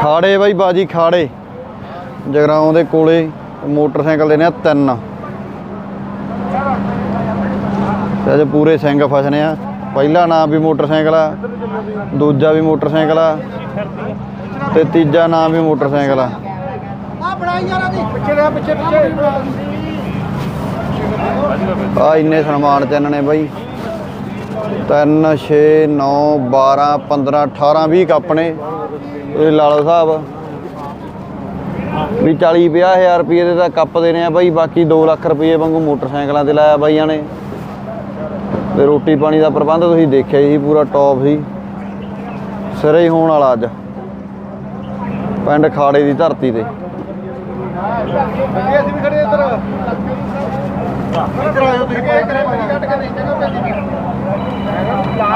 ਖਾੜੇ ਬਾਈ, ਬਾਜੀ ਖਾੜੇ। ਜਗਰਾਉਂ ਦੇ ਕੋਲੇ ਮੋਟਰਸਾਈਕਲ ਦੇ ਨੇ ਆ ਤਿੰਨ। ਤੇ ਪੂਰੇ ਸਿੰਘ ਫਸਨੇ ਆ। ਪਹਿਲਾ ਨਾਮ ਵੀ ਮੋਟਰਸਾਈਕਲ ਆ, ਦੂਜਾ ਵੀ ਮੋਟਰਸਾਈਕਲ ਆ, ਤੇ ਤੀਜਾ ਨਾਮ ਵੀ ਮੋਟਰਸਾਈਕਲ ਆ। ਆ ਬਣਾਈ ਯਾਰਾਂ ਦੀ ਪਿੱਛੇ ਰਿਹਾ ਪਿੱਛੇ ਪਿੱਛੇ ਆ ਇੰਨੇ ਸਨਮਾਨ ਚੰਨ ਨੇ ਬਾਈ। 3 6 9 12 15 18 20 ਕੱਪ ਨੇ। ਇਹ ਲਾ ਲਓ ਸਾਹਿਬ ਵੀ 40 50 ਹਜ਼ਾਰ ਰੁਪਏ ਦੇ ਤਾਂ ਕੱਪ ਦੇਣੇ ਆ ਬਾਈ ਬਾਕੀ 2 ਲੱਖ ਰੁਪਏ ਵਾਂਗੂ ਮੋਟਰਸਾਈਕਲਾਂ ਤੇ ਲਾਇਆ ਬਾਈਆਂ ਨੇ। ਤੇ ਰੋਟੀ ਪਾਣੀ ਦਾ ਪ੍ਰਬੰਧ ਤੁਸੀਂ ਦੇਖਿਆ ਹੀ ਪੂਰਾ ਟੌਪ ਸੀ। ਸਿਰੇ ਹੀ ਹੋਣ ਵਾਲਾ ਅੱਜ। ਪਿੰਡ ਖਾੜੇ ਦੀ ਧਰਤੀ ਤੇ। ਅਸੀਂ ਵੀ ਖੜੇ ਇੱਧਰ। ਇੱਧਰ ਆਇਓ ਤੁਸੀਂ।